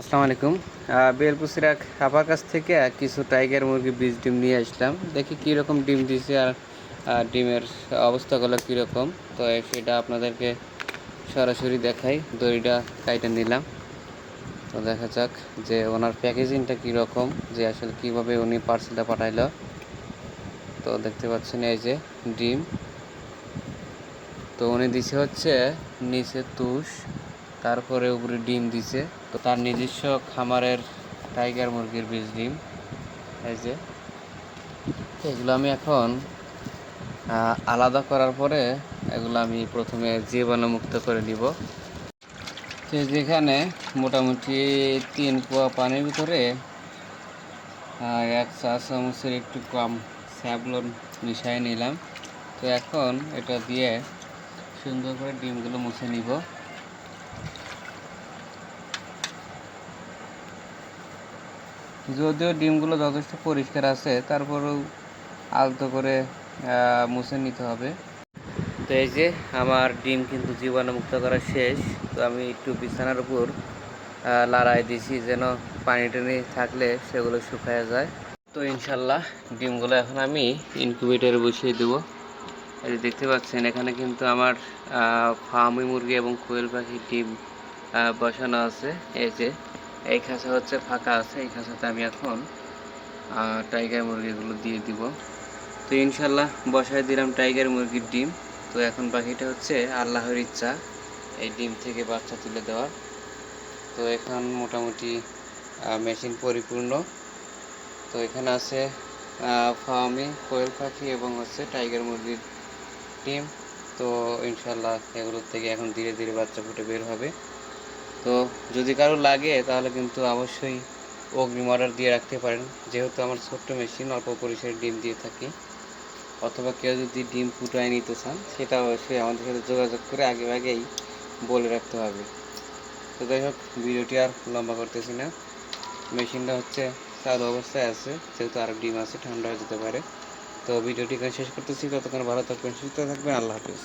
আসসালামু আলাইকুম। বেলপুসিরা খাবার কাছ থেকে কিছু টাইগার মুরগি বীজ ডিম নিয়ে আসলাম। দেখি কীরকম ডিম দিছে আর আর ডিমের অবস্থাগুলো কীরকম তো সেটা আপনাদেরকে সরাসরি দেখাই। দড়িটা কাইটা নিলাম। তো দেখা যাক যে ওনার প্যাকেজিংটা কীরকম যে আসলে কীভাবে উনি পার্সেলটা পাঠাইলো। তো দেখতে পাচ্ছেন এই যে ডিম। তো উনি দিছে হচ্ছে নিচে তুষ। তারপরে উপরে ডিম দিছে। তো তার নিজস্ব খামারের টাইগার মুরগির বীজ ডিম। এই যে, এগুলো আমি এখন আলাদা করার পরে এগুলো আমি প্রথমে জীবাণুমুক্ত করে নিব। তো যেখানে মোটামুটি তিন পোয়া পানির ভিতরে এক চা চামচের একটু কম স্যাবলন মিশিয়ে নিলাম। তো এখন এটা দিয়ে সুন্দর করে ডিমগুলো মুছে নিব। যদিও ডিমগুলো যথেষ্ট পরিষ্কার আছে, তারপরেও আলতো করে মুছে নিতে হবে। তো এই যে আমার ডিম কিন্তু জীবাণুমুক্ত করা শেষ, তো আমি একটু বিছানার উপর লাড়াই দিছি যেন পানি টানি থাকলে সেগুলো শুকায় যায়। তো ইনশাল্লাহ ডিমগুলো এখন আমি ইনকিউবেটারে বসিয়ে দেবো। এই যে দেখতে পাচ্ছেন, এখানে কিন্তু আমার ফার্মি মুরগি এবং কোয়েল পাখির ডিম বসানো আছে। এই যে, এই খাঁচা হচ্ছে ফাঁকা আছে, এই খাঁচাতে আমি এখন টাইগার মুরগিগুলো দিয়ে দিব। তো ইনশাল্লাহ বসায় দিলাম টাইগার মুরগির ডিম। তো এখন বাকিটা হচ্ছে আল্লাহর ইচ্ছা, এই ডিম থেকে বাচ্চা তুলে দেওয়ার। তো এখন মোটামুটি মেশিন পরিপূর্ণ। তো এখানে আছে ফার্মি, কোয়েল পাখি এবং হচ্ছে টাইগার মুরগির ডিম তো ইনশাল্লাহ এগুলোর থেকে এখন ধীরে ধীরে বাচ্চা ফুটে বের হবে। তো যদি কারও লাগে, তাহলে কিন্তু অবশ্যই অগ্রিম অর্ডার দিয়ে রাখতে পারেন। যেহেতু আমার ছোট্ট মেশিন অল্প পরিসরে ডিম দিয়ে থাকি। অথবা কেউ যদি ডিম ফুটায় নিতে চান, সেটা অবশ্যই আমাদের সাথে যোগাযোগ করে আগে আগেই বলে রাখতে হবে। তো যাই হোক, ভিডিওটি আর লম্বা করতেছি না। মেশিনটা হচ্ছে চালু অবস্থায় আছে, যেহেতু আরও ডিম আছে, ঠান্ডা হয়ে যেতে পারে। তো ভিডিওটি এখানে শেষ করতেছি। ততক্ষণ ভালো থাকবেন সুস্থ থাকবেন। আল্লাহ হাফিজ।